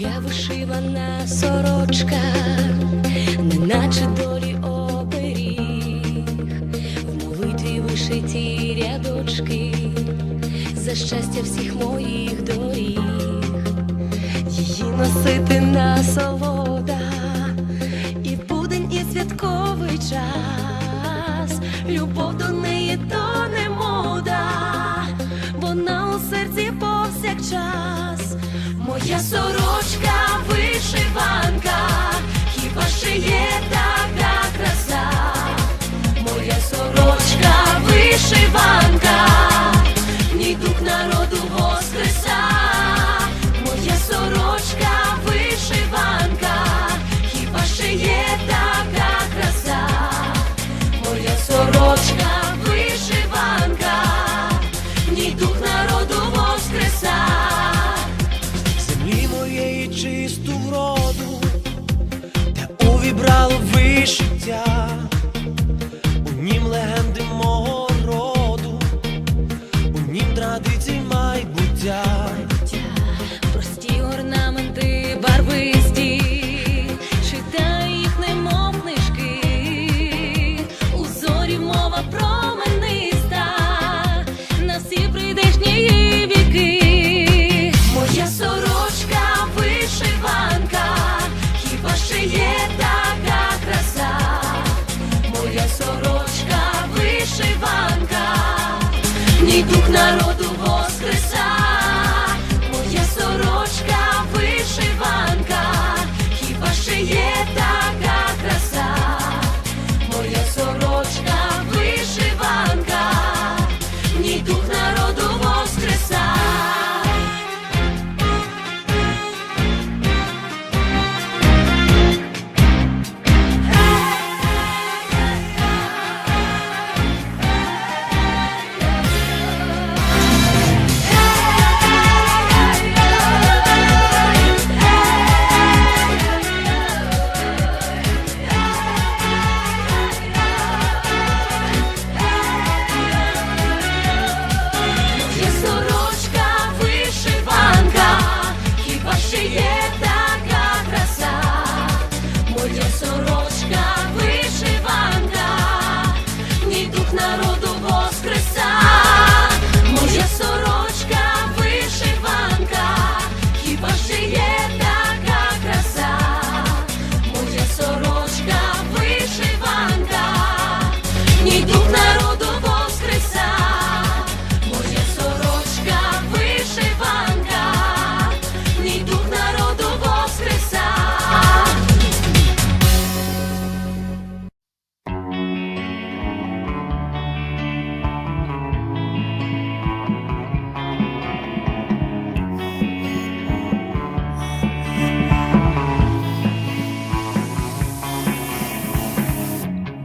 Моя вишивана сорочка, неначе долі оберіг, в молитві вишиті рядочки, за щастя всіх моїх доріг, її носити насолода, і увібрало вишиття, у нім легенди в ній дух народу воскреса.